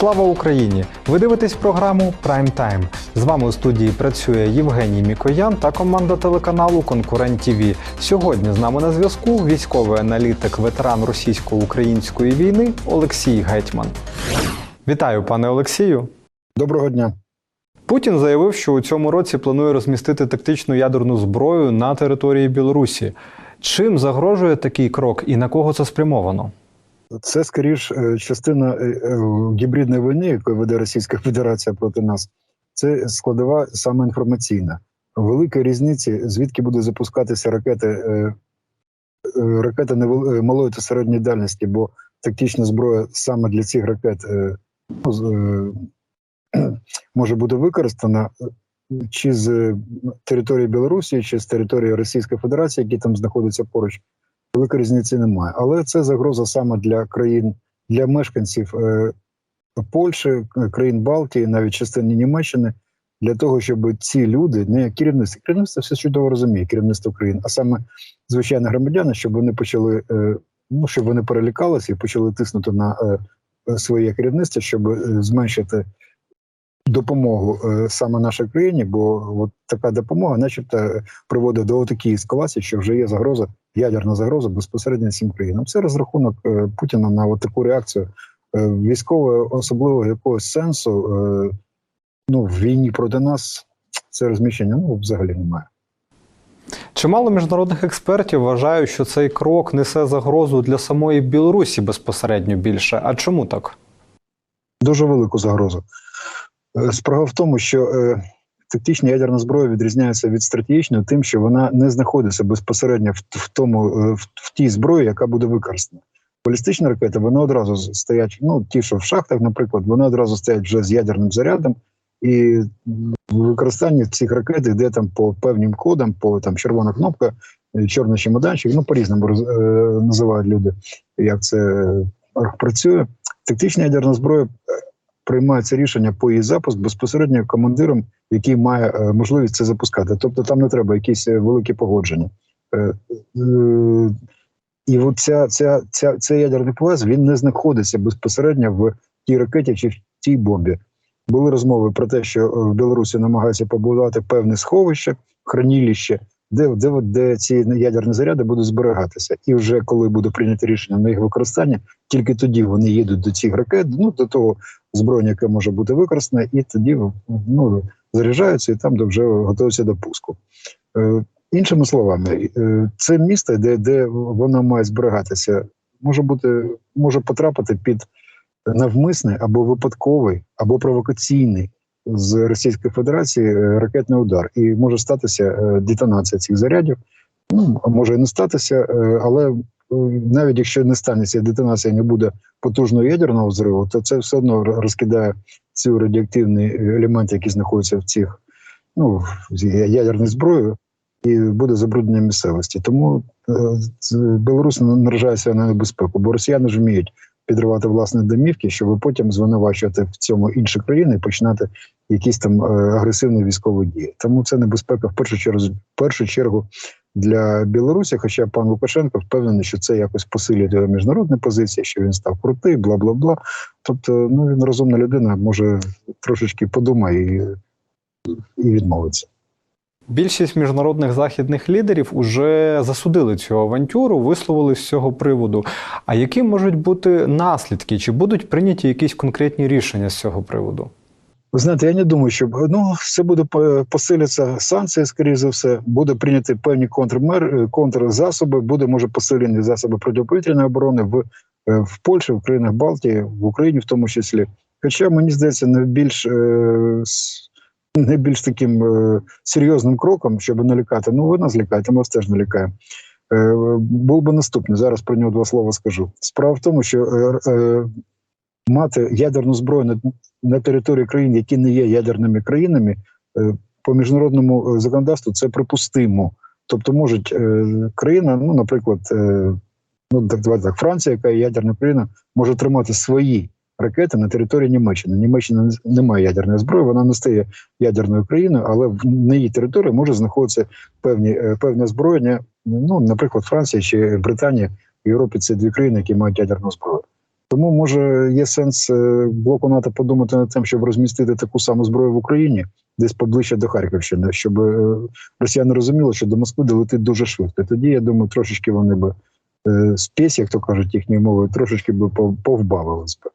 Слава Україні! Ви дивитесь програму Прайм Тайм. З вами у студії працює Євгеній Мікоян та команда телеканалу Конкурент ТІВІ. Сьогодні з нами на зв'язку військовий аналітик, ветеран російсько-української війни Олексій Гетьман. Вітаю, пане Олексію. Доброго дня. Путін заявив, що у цьому році планує розмістити тактичну ядерну зброю на території Білорусі. Чим загрожує такий крок і на кого це спрямовано? Це скоріш е, частина е, е, гібридної війни, яку веде Російська Федерація проти нас. Це складова саме інформаційна. Велика різниця, звідки буде запускатися ракети, ракети малої та середньої дальності, бо тактична зброя саме для цих ракет ну, може бути використана чи з території Білорусі, чи з території Російської Федерації, які там знаходяться поруч. Великої різниці немає. Але це загроза саме для країн, для мешканців е, Польщі, е, країн Балтії, навіть частини Німеччини, для того, щоб ці люди, не керівництво, керівництво все чудово розуміє, керівництво країн, а саме звичайні громадяни, щоб вони почали, е, ну щоб вони перелякалися і почали тиснути на своє керівництво, щоб зменшити допомогу е, саме нашій країні, бо от така допомога, начебто, приводить до такої ескалації, що вже є загроза, ядерна загроза безпосередньо цим країнам. Це розрахунок е, Путіна на от таку реакцію Е, військового, особливо якогось сенсу. Ну, в війні проти нас це розміщення ну взагалі немає. Чимало міжнародних експертів вважають, що цей крок несе загрозу для самої Білорусі безпосередньо більше. А чому так? дуже велику загрозу. Е, Справа в тому, що е, тактична ядерна зброя відрізняється від стратегічної тим, що вона не знаходиться безпосередньо в, тому е, в, в тій зброї, яка буде використана. Балістичні ракети вони одразу стоять. Ну ті, що в шахтах, наприклад, вони одразу стоять вже з ядерним зарядом, і використання цих ракет йде там по певним кодам, по там червона кнопка, чорний чемоданчик. Ну по різному е, називають люди, як це працює. Тактична ядерна зброя приймається рішення по її запуск безпосередньо командиром, який має е, можливість це запускати. Тобто там не треба якісь е, великі погодження. Е, І от ця, ця, ця, цей ядерний пояс він не знаходиться безпосередньо в тій ракеті чи в тій бомбі. Були розмови про те, що в Білорусі намагаються побудувати певне сховище, хранилище, де, де, де ці ядерні заряди будуть зберігатися. І вже коли буде прийнято рішення на їх використання, тільки тоді вони їдуть до цих ракет, ну до того зброєння, яке може бути використане, і тоді ну, заряджаються і там де вже готуються до пуску. Е, іншими словами, е, це місто, де, де воно має зберігатися, може бути, може потрапити під навмисний або випадковий, або провокаційний з Російської Федерації е, ракетний удар, і може статися е, детонація цих зарядів. Ну може і не статися, е, але навіть якщо не станеться детонація, не буде потужного ядерного взриву, то це все одно розкидає ці радіоактивні елементи, які знаходяться в цих ну ядерній зброї, і буде забруднення місцевості. Тому Білорусь наражається на небезпеку, бо росіяни ж вміють підривати власні домівки, щоб потім звинувачувати в цьому інші країни і починати якісь там е, агресивні військові дії. Тому це небезпека в першу чергу в першу чергу для Білорусі. Хоча пан Лукашенко впевнений, що це якось посилює його міжнародні позиції, що він став крутий, бла бла бла. Тобто, ну він розумна людина, може трошечки подумає і, і відмовиться. Більшість міжнародних західних лідерів уже засудили цю авантюру, висловили з цього приводу. А які можуть бути наслідки? Чи будуть прийняті якісь конкретні рішення з цього приводу? Ви знаєте, я не думаю, що ну все буде по- посиляться санкції, скоріше за все, буде прийняти певні контрмер, е, контрзасоби, буде може посилені засоби протиповітряної оборони в, е, в Польщі, в країнах Балтії, в Україні, в тому числі. Хоча мені здається, найбільш е, найбільш таким е, серйозним кроком, щоб налякати, ну ви нас лякаєте, ми вас теж налякаємо. Е, був би наступний. Зараз про нього два слова скажу. Справа в тому, що е, мати ядерну зброю на, території країн, які не є ядерними країнами, по міжнародному законодавству це припустимо. Тобто, можуть країна, ну, наприклад, ну так так, Франція, яка є ядерна країна, може тримати свої ракети на території Німеччини. Німеччина не- має ядерної зброї, вона не стає ядерною країною, але в- на її території може знаходитися певні е, певне озброєння. Ну, наприклад, Франція чи Британія в Європі це дві країни, які мають ядерну зброю. Тому може є сенс е, блоку НАТО подумати над тим, щоб розмістити таку саму зброю в Україні, десь поближче до Харківщини, щоб е, росіяни розуміли, що до Москви долетить дуже швидко. Тоді я думаю, трошечки вони би спесь, як то кажуть їхньою мовою, трошечки би пов- повбавились би.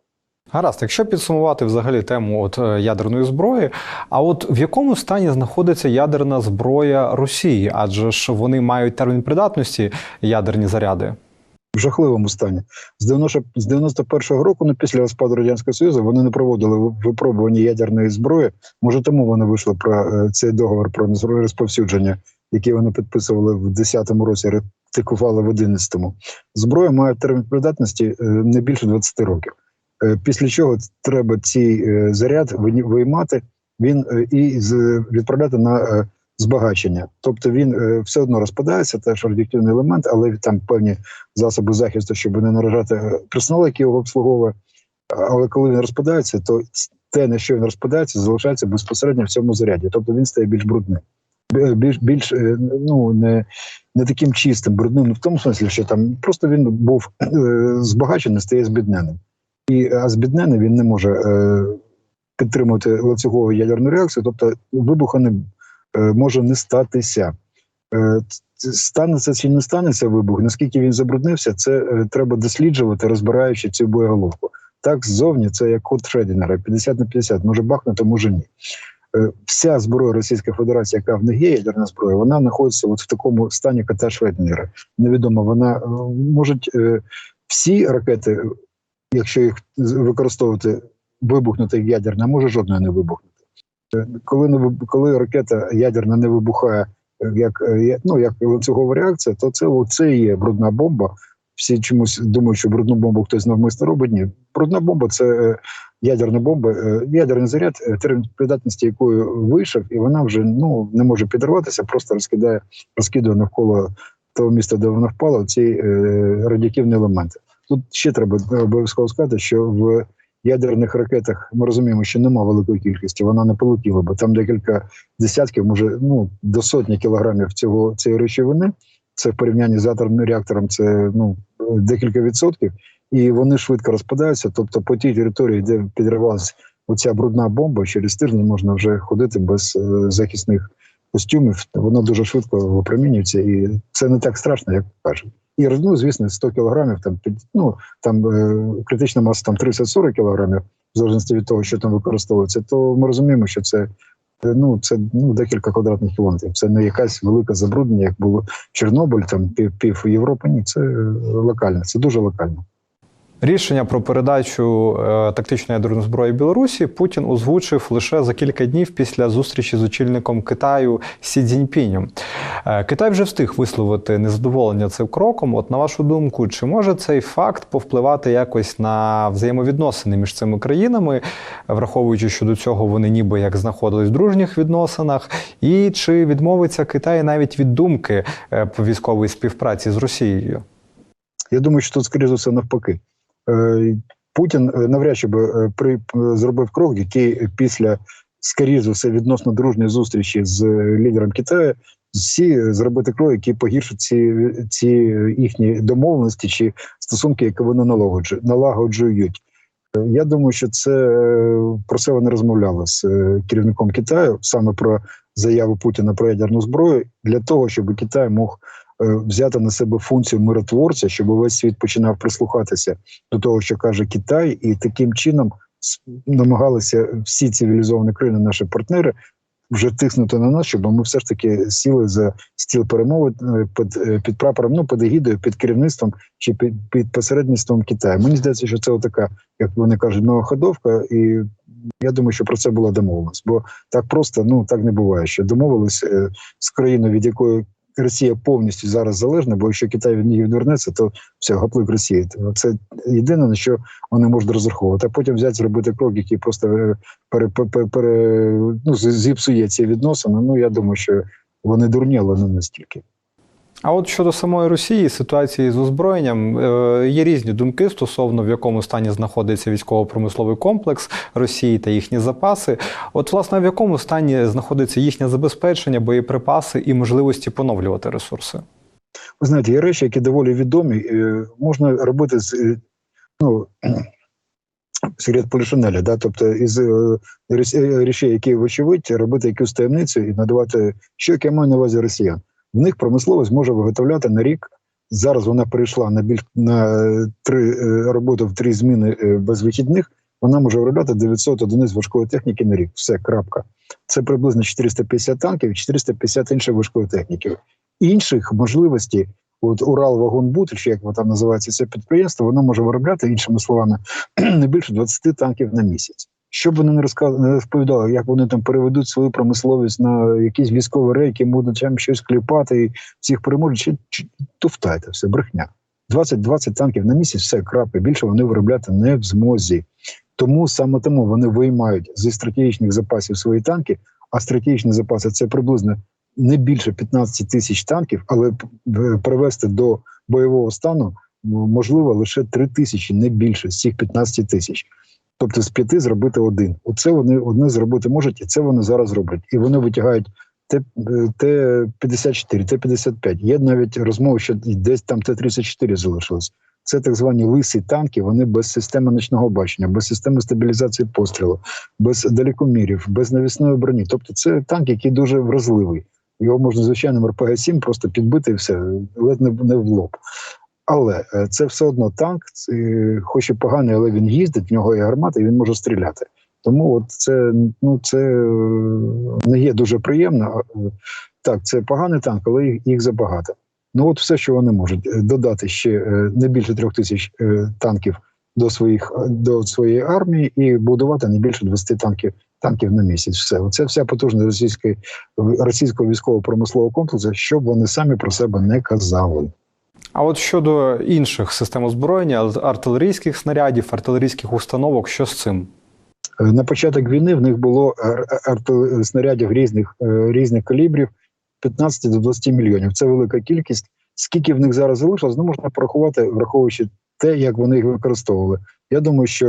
Гаразд, якщо підсумувати взагалі тему от е, ядерної зброї, а от в якому стані знаходиться ядерна зброя Росії? Адже ж вони мають термін придатності ядерні заряди. в жахливому стані. З 90 з 91-го року, ну після розпаду радянського союзу, вони не проводили випробування ядерної зброї. Може, тому вони вийшли про е, цей договор про розповсюдження, який вони підписували в 10-му році, ратифікували в 11-му. Зброя має термін придатності е, не більше 20 років. Е, Після чого треба цей е, заряд виймати він е, і відправляти на збагачення. Тобто він все одно розпадається, теж радіоактивний елемент, але там певні засоби захисту, щоб не наражати персонал, який його обслуговує. Але коли він розпадається, то те, на що він розпадається, залишається безпосередньо в цьому заряді. Тобто він стає більш брудним. Більш більш ну не, не таким чистим, брудним, не в тому смислі, що там просто він був збагачений, стає збідненим. І а збіднений він не може е, підтримувати ланцюгову ядерну реакцію, тобто вибуху не е, може не статися. Е, станеться чи не станеться вибух, наскільки він забруднився, це е, треба досліджувати, розбираючи цю боєголовку. Так, ззовні це як код Шредінера, 50 на 50, може бахнути, може ні. Е, Вся зброя Російської Федерації, яка в них є, ядерна зброя, вона знаходиться от в такому стані кота Шредінера. Невідомо, вона е, можуть е, всі ракети, якщо їх використовувати, вибухнути як ядерна, може жодної не вибухнути. Е, Коли не коли ракета ядерна не вибухає е, як, е, ну, як ланцюгова реакція, то це, це є брудна бомба. Всі чомусь думають, що брудну бомбу хтось навмисно робить. Ні, брудна бомба це ядерна бомба, ядерний заряд, термін придатності якої вийшов, і вона вже ну не може підірватися, просто розкидає, розкидує навколо того міста, де вона впала, ці радіоактивні елементи. Тут ще треба обов'язково сказати, що в ядерних ракетах ми розуміємо, що нема великої кількості, вона не полетіла, бо там декілька десятків, може ну до сотні кілограмів цього цієї речовини. Це в порівнянні з атомним реактором, це ну декілька відсотків, і вони швидко розпадаються. Тобто, по тій території, де підривалася оця брудна бомба, через тиждень можна вже ходити без е, захисних костюмів. Воно дуже швидко випромінюється, і це не так страшно, як кажуть. І ну, звісно, 100 кілограмів там ну там е, критична маса там 30-40 кілограмів, в залежності від того, що там використовується, то ми розуміємо, що це. е, Ну, це ну декілька квадратних кілометрів. Це не якась велика забруднення, як було Чорнобиль, там пів, пів Європи. Ні, це е, локально, це дуже локально. Рішення про передачу е, тактичної ядерної зброї Білорусі Путін озвучив лише за кілька днів після зустрічі з очільником Китаю Сі Цзіньпінем. Е, Китай вже встиг висловити незадоволення цим кроком. От на вашу думку, чи може цей факт повпливати якось на взаємовідносини між цими країнами, враховуючи, що до цього вони ніби як знаходились в дружніх відносинах, і чи відмовиться Китай навіть від думки е, по військовій співпраці з Росією? Я думаю, що тут, скоріше за все, навпаки. Путін е, навряд чи би е, при, е, зробив крок, який після, скоріше за все, відносно дружньої зустрічі з лідером Китаю, всі зробити крок, який погіршить ці, ці їхні домовленості чи стосунки, які вони налагоджу- налагоджують. Я думаю, що це про це вони розмовляли з керівником Китаю саме про заяву Путіна про ядерну зброю для того, щоб Китай мог взяти на себе функцію миротворця, щоб весь світ починав прислухатися до того, що каже Китай, і таким чином намагалися всі цивілізовані країни, наші партнери, вже тиснути на нас, щоб ми все ж таки сіли за стіл перемови е, під, е, під прапором, ну під егідою, під керівництвом чи під, під посередництвом Китаю. Мені здається, що це така, як вони кажуть, новоходовка, і я думаю, що про це була домовленість. Бо так просто ну так не буває. Що домовились е, з країною, від якої Росія повністю зараз залежна, бо якщо Китай від неї відвернеться, то все, гаплик Росії. Це єдине, на що вони можуть розраховувати. А потім взяти зробити крок, який просто е, пере, пере, пере, ну, зіпсує ці відносини. Ну я думаю, що вони дурні, не настільки. А от щодо самої Росії, ситуації з озброєнням, е, є різні думки стосовно в якому стані знаходиться військово-промисловий комплекс Росії та їхні запаси. От, власне, в якому стані знаходиться їхнє забезпечення, боєприпаси і можливості поновлювати ресурси? Ви знаєте, є речі, які доволі відомі. Можна робити з ну секрет Полішинеля, да, тобто із е, е, речей, які вочевидь, робити якусь таємницю і надавати, що яке маю на увазі росіян. В них промисловість може виготовляти на рік. Зараз вона перейшла на більш на е, три е, роботу в три зміни е, без вихідних. Вона може виробляти 900 одиниць важкої техніки на рік. Все, крапка. Це приблизно 450 танків і 450 іншої важкої техніки. Інших можливостей, от Уралвагонбут, чи як воно там називається це підприємство, воно може виробляти іншими словами не більше 20 танків на місяць. Що б вони не розповідали, як вони там переведуть свою промисловість на якісь військові рейки, будуть там щось кліпати і всіх переможуть, туфтайте, все брехня. 20-20 танків на місяць, все крапка. Більше вони виробляти не в змозі. Тому саме тому вони виймають зі стратегічних запасів свої танки, а стратегічні запаси це приблизно не більше 15 тисяч танків, але привести до бойового стану можливо лише 3 тисячі, не більше з цих 15 тисяч. Тобто з п'яти зробити один. Оце вони одне зробити можуть, і це вони зараз роблять. І вони витягають Т- е, Т-54, Т-55. Є навіть розмови, що десь там Т-34 залишилось. Це так звані лисі танки. Вони без системи ночного бачення, без системи стабілізації пострілу, без далекомірів, без навісної броні. Тобто, це танк, який дуже вразливий. Його можна звичайним РПГ-7 просто підбити і все, ледь не в лоб. Але е, це все одно танк, хоч і поганий, але він їздить, в нього є гармата, і він може стріляти. Тому от це ну це е, не є дуже приємно. Е, Так, це поганий танк, але їх, їх забагато. Ну от все, що вони можуть Е, додати ще е, не більше трьох тисяч е, танків до своїх до своєї армії і будувати не більше 20 танків танків на місяць. Все це вся потужність російської російського військово-промислового комплексу, щоб вони самі про себе не казали. А от щодо інших систем озброєння, артилерійських снарядів, артилерійських установок, що з цим? Е, На початок війни в них було ар- снарядів різних, е, різних калібрів 15 до 20 мільйонів. Це велика кількість. Скільки в них зараз залишилось, ну можна порахувати, враховуючи те, як вони їх використовували. Я думаю, що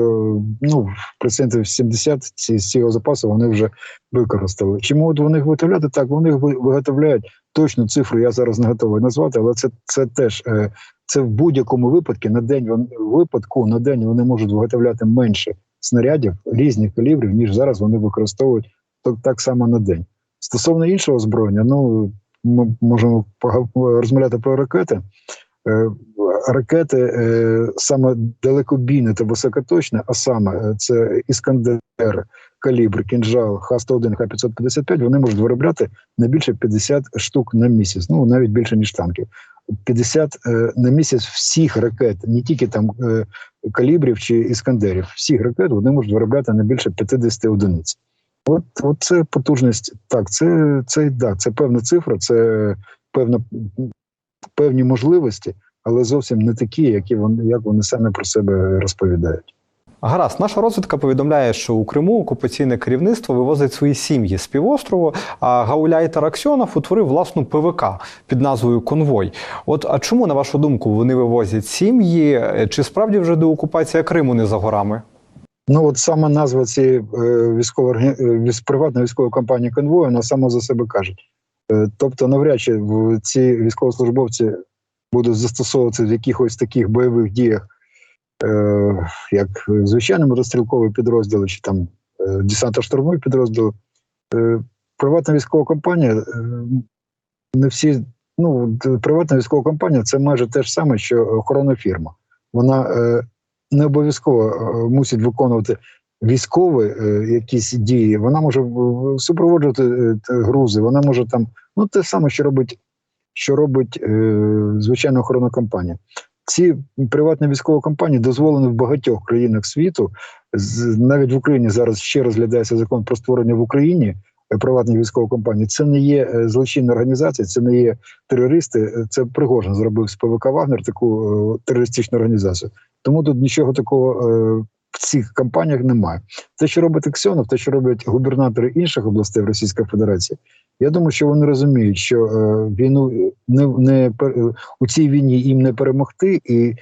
ну процентів 70 ці, з цього запасу вони вже використали. Чи можуть вони виготовляти? Так, вони їх виготовляють точну цифру. Я зараз не готовий назвати, але це, це теж е, це в будь-якому випадку на день випадку на день вони можуть виготовляти менше снарядів різних калібрів, ніж зараз вони використовують так, так само на день. Стосовно іншого озброєння, ну ми можемо розмовляти про ракети. Ракети е, саме далекобійне та високоточне, а саме е, це Іскандер, калібр, кінжал, Х-101, Х-555, вони можуть виробляти не більше 50 штук на місяць, ну навіть більше ніж танків. 50 е, на місяць всіх ракет, не тільки там калібрів чи іскандерів, всіх ракет вони можуть виробляти не більше 50 одиниць. От, от це потужність. Так, це, це, да, це певна цифра, це певна, певні можливості, але зовсім не такі, які вони, як вони самі про себе розповідають. Гаразд, наша розвідка повідомляє, що у Криму окупаційне керівництво вивозить свої сім'ї з півострову, а Гауляй Тараксьонов утворив власну ПВК під назвою Конвой. От а чому, на вашу думку, вони вивозять сім'ї? Чи справді вже деокупація Криму не за горами? Ну от саме назва цієї е, військової е, приватної військової компанії конвою, вона сама за себе каже. Е, тобто, навряд чи ці військовослужбовці будуть застосовуватися в якихось таких бойових діях, е, як звичайні мотострілкові підрозділи чи там е, десантно-штурмові підрозділи. Е, приватна військова компанія, е, не всі, ну, приватна військова компанія це майже те ж саме, що охоронна фірма. Вона е, не обов'язково е, мусить виконувати військові е, якісь дії. Вона може супроводжувати е, грузи. Вона може там, ну те саме, що робить, що робить е, звичайна охоронна компанія. Ці приватні військові компанії дозволені в багатьох країнах світу. Навіть в Україні зараз ще розглядається закон про створення в Україні е, приватних військових компаній. Це не є е, злочинна організація, це не є терористи. Це Пригожин зробив з ПВК Вагнер таку терористичну організацію. Тому тут нічого такого в цих кампаніях немає. Те, що робить Аксьонов, те, що роблять губернатори інших областей Російської Федерації, я думаю, що вони розуміють, що е, війну не, не пер- е, у цій війні їм не перемогти, і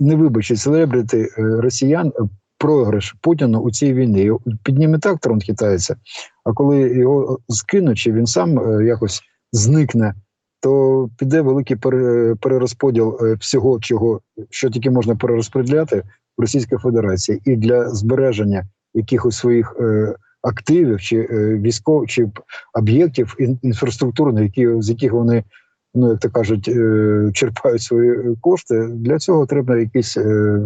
не вибачать селебрити е, росіян е, програш Путіну у цій війні. Його Підніме так трон хитається, а коли його скинуть, чи він сам е, якось зникне то піде великий пере- перерозподіл е, всього, чого що тільки можна перерозподіляти в Російській Федерації, і для збереження якихось своїх е, активів чи е, військових чи об'єктів ін- інфраструктурних, які з яких вони. Ну, як то кажуть, черпають свої кошти. Для цього треба якийсь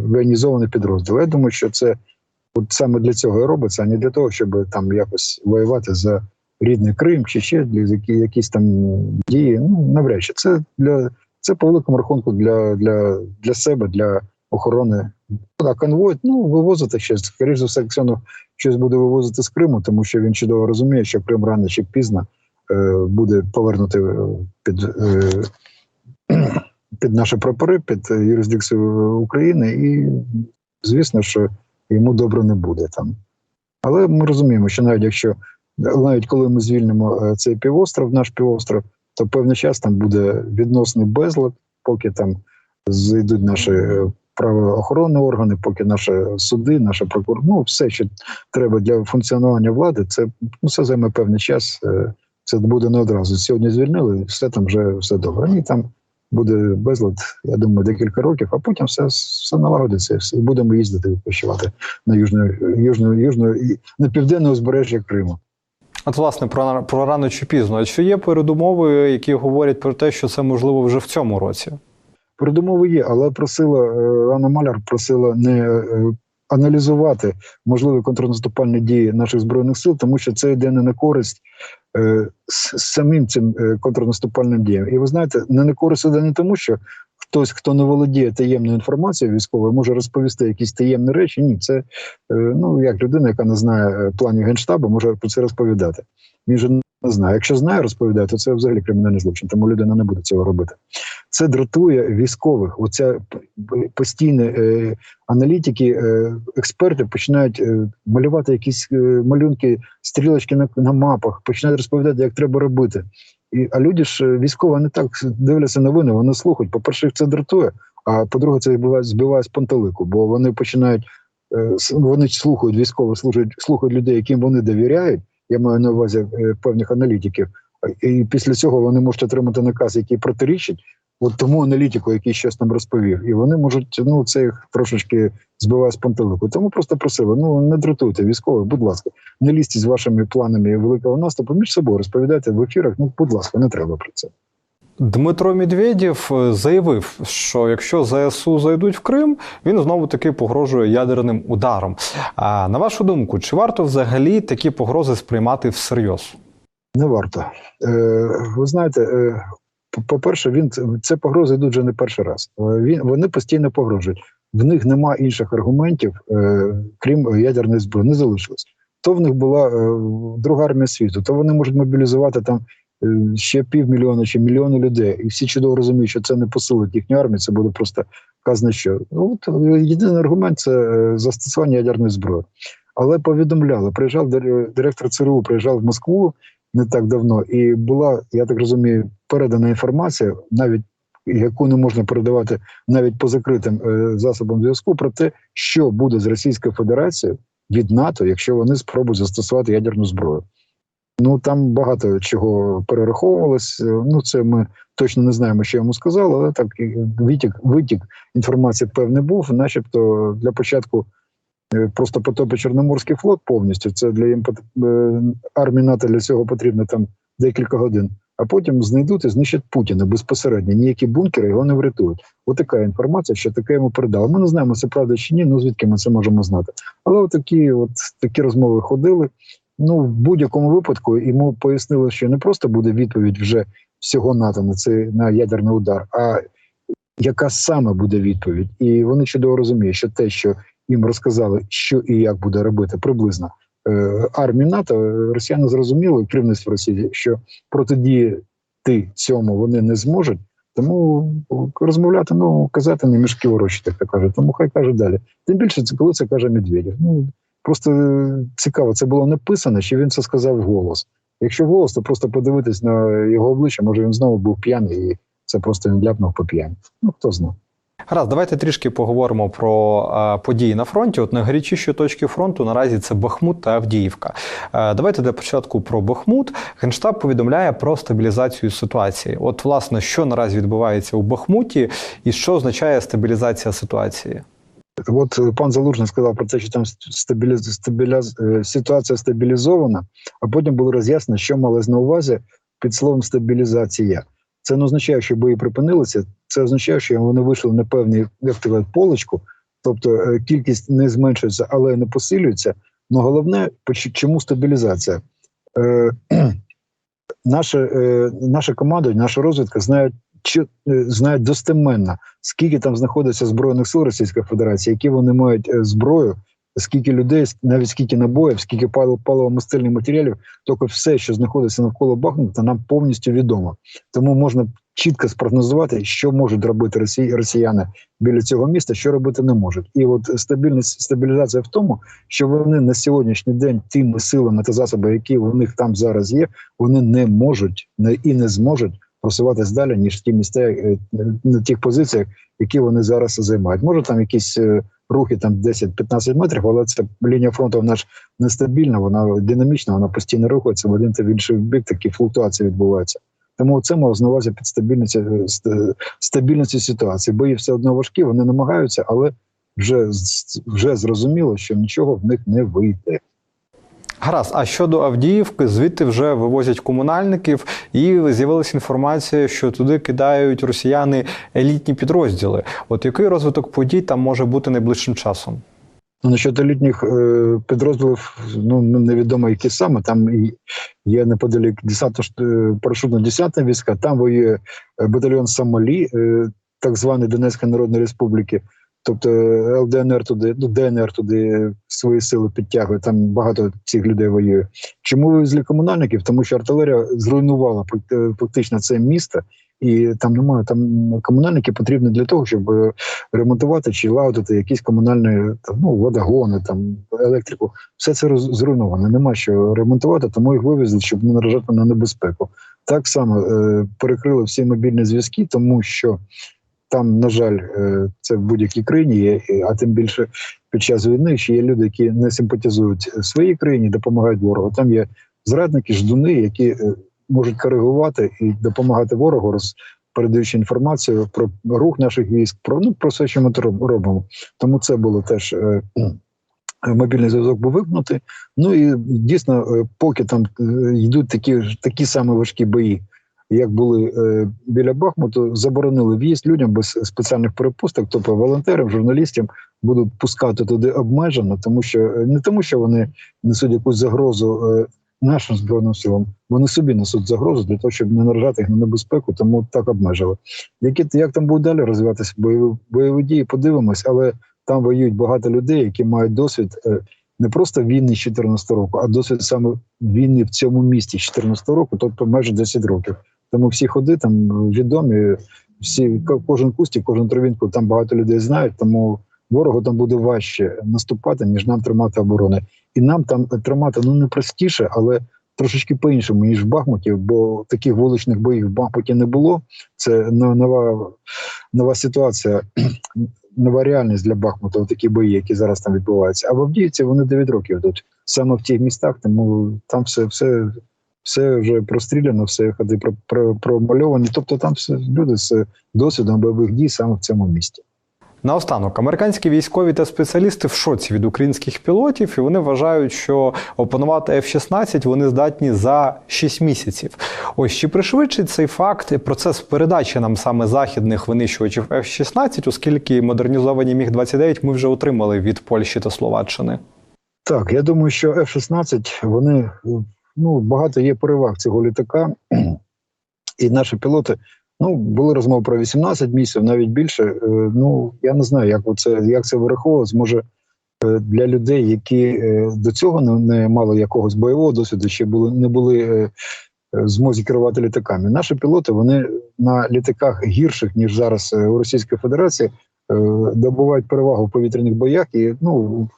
воєнізований підрозділ. Я думаю, що це от саме для цього і робиться, а не для того, щоб там якось воювати за рідний Крим чи ще для якісь там дії. Ну навряд чи це для це по великому рахунку для, для, для себе, для охорони. А конвой, ну вивозити ще скоріш за все, Ксенов щось буде вивозити з Криму, тому що він чудово розуміє, що Крим рано чи пізно е, буде повернути під. Е, під наші прапори, під юрисдикцію України, і звісно, що йому добре не буде там. Але ми розуміємо, що навіть якщо навіть коли ми звільнимо е, цей півостров, наш півостров, то певний час там буде відносний безлад, поки там зайдуть наші е, правоохоронні органи, поки наші суди, наша прокуратура, ну все, що треба для функціонування влади, це ну, все займе певний час. е, Це буде не одразу. Сьогодні звільнили, все там вже все добре. І там буде безлад, я думаю, декілька років, а потім все, все налагодиться і. Будемо їздити відпочивати на южну, южну, южну на південне узбережжя Криму. От, власне, про, про рано чи пізно. А чи є передумови, які говорять про те, що це можливо вже в цьому році? Передумови є, але просила е, Анна Маляр просила не е, аналізувати можливі контрнаступальні дії наших збройних сил, тому що це йде не на користь е, самим цим е, контрнаступальним діям. І ви знаєте, не на користь іде не тому, що хтось, хто не володіє таємною інформацією військовою, може розповісти якісь таємні речі. Ні, це е, ну як людина, яка не знає е, планів генштабу, може про це розповідати. Він не знає. Якщо знає, розповідає, то це взагалі кримінальний злочин, тому людина не буде цього робити. Це дратує військових. Оця п- п- постійне е, аналітики, е, експерти починають е, малювати якісь е, малюнки, стрілочки на, на мапах, починають розповідати, як треба робити. І, а люди ж е, військово не так дивляться новини, вони слухають. По-перше, їх це дратує, а по-друге, це збиває, збиває з пантелику, бо вони починають е, вони слухають військово, слухають, слухають людей, яким вони довіряють. Я маю на увазі е, певних аналітиків. І після цього вони можуть отримати наказ, який протирічить от тому аналітику, який щось нам розповів, і вони можуть ну це їх трошечки збиває з пантелику. Тому просто просили: ну не дратуйте військових, будь ласка, не лізьте з вашими планами великого наступу між собою розповідайте в ефірах. Ну, будь ласка, не треба про це. Дмитро Медведєв е, заявив, що якщо ЗСУ зайдуть в Крим, він знову таки погрожує ядерним ударом. А на вашу думку, чи варто взагалі такі погрози сприймати всерйоз? Не варто. Е, ви знаєте, е, по- по-перше, він це погрози йдуть вже не перший раз. Е, Він вони постійно погрожують. В них нема інших аргументів, е, крім ядерної зброї. Не залишилось. То в них була е, друга армія світу, то вони можуть мобілізувати там ще півмільйона чи мільйони людей, і всі чудово розуміють, що це не посилить їхню армію, це буде просто казна що. Ну, От е, єдиний аргумент це е, застосування ядерної зброї. Але повідомляли, приїжджав директор ЦРУ, приїжджав в Москву не так давно, і була, я так розумію, передана інформація, навіть яку не можна передавати навіть по закритим е, засобам зв'язку, про те, що буде з Російською Федерацією від НАТО, якщо вони спробують застосувати ядерну зброю. Ну там багато чого перераховувалось. Ну це ми точно не знаємо, що йому сказали, але так витік, витік інформації певний був, начебто для початку. е, Просто потопить Чорноморський флот повністю. Це для їм е, армії НАТО для цього потрібно там декілька годин. А потім знайдуть і знищать Путіна безпосередньо. Ніякі бункери його не врятують. Отака інформація, що таке йому передали. Ми не знаємо, це правда чи ні. Ну звідки ми це можемо знати. Але отакі, от такі розмови ходили. Ну в будь-якому випадку йому пояснили, що не просто буде відповідь вже всього НАТО на цей на ядерний удар, а яка саме буде відповідь, і вони чудово розуміють, що те, що їм розказали, що і як буде робити приблизно е, армії НАТО, росіяни зрозуміли керівництво Росії, що протидіяти цьому вони не зможуть. Тому розмовляти, ну казати не мішки ворочити, як то. Тому хай каже далі. Тим більше, це коли це каже Медведєв. Ну просто е, цікаво, це було написано, чи він це сказав вголос. Якщо вголос, то просто подивитись на його обличчя, може він знову був п'яний і це просто він ляпнув по п'яні. Ну хто знає. Гаразд, давайте трішки поговоримо про е, події на фронті. От найгарячіші точки фронту наразі це Бахмут та Авдіївка. Е, давайте для початку про Бахмут. Генштаб повідомляє про стабілізацію ситуації. От, власне, що наразі відбувається у Бахмуті, і що означає стабілізація ситуації? От е, пан Залужний сказав про те, що там стабіліз... стабіляз... е, ситуація стабілізована, а потім було роз'яснено, що малось на увазі під словом стабілізація. Це не означає, що бої припинилися. Це означає, що вони вийшли на певний то полочку, тобто е, кількість не зменшується, але не посилюється. Ну головне, чому стабілізація? Наша, наша команда, наша розвідка знають, знають достеменно, скільки там знаходиться збройних сил Російської Федерації, які вони мають е, зброю, скільки людей, навіть скільки набоїв, скільки паливо паливо-мастильних матеріалів, тільки все, що знаходиться навколо Бахмута, нам повністю відомо. Тому можна чітко спрогнозувати, що можуть робити росі... росіяни біля цього міста, що робити не можуть. І от стабільність стабілізація в тому, що вони на сьогоднішній день тими силами та засобами, які у них там зараз є, вони не можуть не і не зможуть просуватись далі, ніж ті міста е, на тих позиціях, які вони зараз займають. Може там якісь е, рухи там 10-15 метрів, але це лінія фронту вона ж нестабільна, вона динамічна, вона постійно рухається в один та в інший бік, такі флуктуації відбуваються. Тому це мав на увазі під стабільність, е, стабільності ситуації. Бої все одно важкі, вони намагаються, але вже, вже зрозуміло, що нічого в них не вийде. Гаразд, а щодо Авдіївки, звідти вже вивозять комунальників, і з'явилася інформація, що туди кидають росіяни елітні підрозділи. От який розвиток подій там може бути найближчим часом? Ну, насчет елітних е, підрозділів, ну невідомо які саме. Там є неподалік десанто парашютно десантна війська. Там воює е, батальйон Самолі, е, так званий Донецької Народної Республіки. Тобто е, ЛДНР туди, ну ДНР туди свої сили підтягує. Там багато цих людей воює. Чому вивезли комунальників? Тому що артилерія зруйнувала факт- фактично це місто, і там немає там комунальники потрібні для того, щоб е, ремонтувати чи лагодити якісь комунальні там, ну, водогони, там електрику. Все це роз-. Нема що ремонтувати, тому їх вивезли, щоб не наражати на небезпеку. Так само е, перекрили всі мобільні зв'язки, тому що там, на жаль, е, це в будь-якій країні є, а тим більше під час війни ще є люди, які не симпатизують своїй країні, допомагають ворогу. Там є зрадники, ждуни, які е, можуть коригувати і допомагати ворогу, роз, передаючи інформацію про рух наших військ, про ну про все, що ми робимо. Тому це було теж. е, Мобільний зв'язок був вимкнутий. Ну і дійсно, поки там йдуть такі такі самі важкі бої, як були е, біля Бахмуту, заборонили в'їзд людям без спеціальних перепусток, тобто волонтерам, журналістам будуть пускати туди обмежено, тому що е, не тому, що вони несуть якусь загрозу е, нашим збройним силам, вони собі несуть загрозу для того, щоб не наражати їх на небезпеку, тому так обмежили. Які як там будуть далі розвиватися бойові бойові дії? Подивимось, але там воюють багато людей, які мають досвід. е, Не просто війни з 14 року, а досвід саме війни в цьому місті з 14 року, тобто майже 10 років. Тому всі ходи там відомі, всі кожен кустик, кожен травінку там багато людей знають. Тому ворогу там буде важче наступати, ніж нам тримати оборони. І нам там тримати ну не простіше, але трошечки по-іншому, ніж в Бахмуті, бо таких вуличних боїв в Бахмуті не було. Це но- нова, нова ситуація, нова реальність для Бахмута, такі бої, які зараз там відбуваються. А в Авдіївці вони 9 років йдуть саме в тих містах, тому там все, все, все вже простріляно, все ходи про, про, промальовані. Тобто там все люди з досвідом бойових дій саме в цьому місті. Наостанок, американські військові та спеціалісти в шоці від українських пілотів, і вони вважають, що опанувати F-16 вони здатні за 6 місяців. Ось чи пришвидшить цей факт процес передачі нам саме західних винищувачів F-16, оскільки модернізовані міг 29 ми вже отримали від Польщі та Словаччини. Так, я думаю, що F-16, вони ну багато є переваг цього літака, і наші пілоти. Ну, були розмови про 18 місяців, навіть більше. Е, Ну я не знаю, як це як це вираховувалось. Може е, для людей, які е, до цього не, мали якогось бойового досвіду, ще були не були в змозі керувати літаками. Наші пілоти вони на літаках гірших ніж зараз у Російській Федерації добувають перевагу в повітряних боях і ну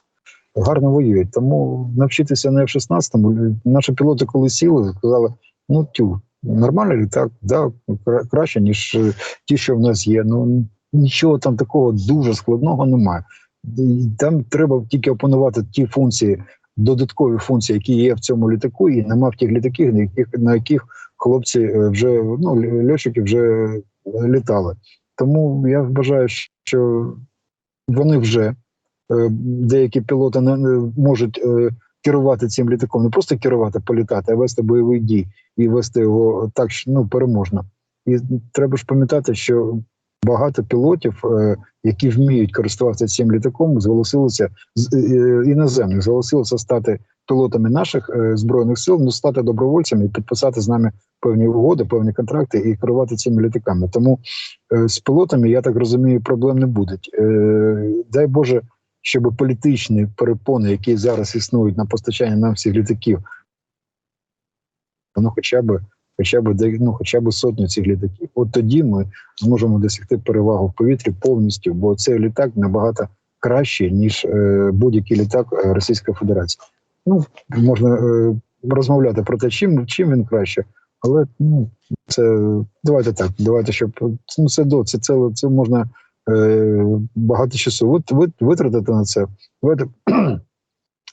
гарно воюють. Тому навчитися на F-16, наші пілоти, коли сіли, сказали: ну тю, нормальний літак, да, краще, ніж е, ті, що в нас є. Ну нічого там такого дуже складного немає. Там треба тільки опанувати ті функції, додаткові функції, які є в цьому літаку, і нема в тих літаків, на яких на яких хлопці е, вже ну ль- льотчики вже літали. Тому я вважаю, що вони вже деякі пілоти не, можуть е, керувати цим літаком, не просто керувати, політати, а вести бойовий дій і вести його так що, ну, переможно. І треба ж пам'ятати, що багато пілотів, е, які вміють користуватися цим літаком, зголосилися е, іноземних, зголосилися стати пілотами наших е, збройних сил, ну стати добровольцями і підписати з нами певні угоди, певні контракти і керувати цими літаками. Тому е, з пілотами, я так розумію, проблем не буде. Е, дай Боже, щоб політичні перепони, які зараз існують на постачання нам всіх літаків, ну хоча б хоча б ну, хоча б сотню цих літаків. От тоді ми зможемо досягти перевагу в повітрі повністю, бо цей літак набагато кращий ніж е, будь-який літак е, Російської Федерації. Ну можна е, розмовляти про те, чим чим він краще, але ну це давайте так. Давайте щоб ну це до це це, це можна багато часу. Витратити на це. Давайте,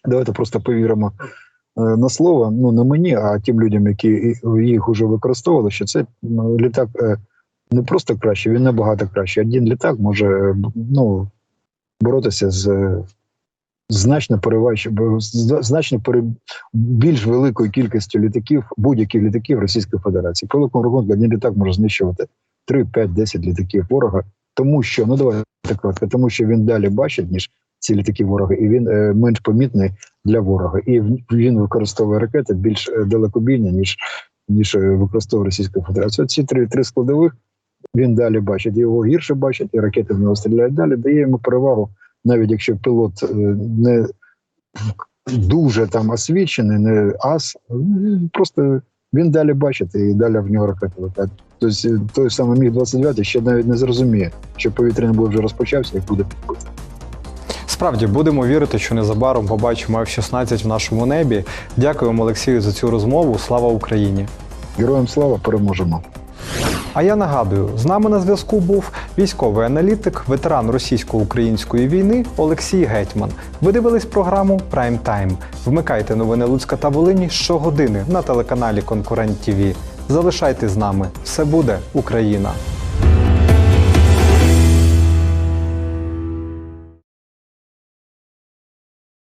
давайте просто повіримо е, на слово, ну не мені, а тим людям, які їх вже використовували, що це літак е, не просто краще, він набагато краще. Один літак може е, ну, боротися з е, значно перевач... значно пере... більш великою кількістю літаків, будь-яких літаків Російської Федерації. По великому рахунку, один літак може знищувати 3, 5, 10 літаків ворога, тому що ну давайте коротко, тому що він далі бачить, ніж ці літаки ворога, і він е, менш помітний для ворога. І він використовує ракети більш е, далекобійні, ніж, ніж е, використовує Російська Федерація. Ці три, три складових він далі бачить, його гірше бачить, і ракети в нього стріляють далі, дає йому перевагу, навіть якщо пілот е, не дуже там освічений, не ас, ну, просто він далі бачить і далі в нього ракети летять. Тобто е, той самий міг 29 ще навіть не зрозуміє, що повітряний бой вже розпочався і буде підбитий. Справді будемо вірити, що незабаром побачимо F-16 в нашому небі. Дякуємо Олексію за цю розмову. Слава Україні! Героям слава переможемо! А я нагадую, з нами на зв'язку був військовий аналітик, ветеран російсько-української війни Олексій Гетьман. Ви дивились програму Прайм Тайм. Вмикайте новини Луцька та Волині щогодини на телеканалі Конкурент ТІВІ. Залишайтесь з нами. Все буде Україна!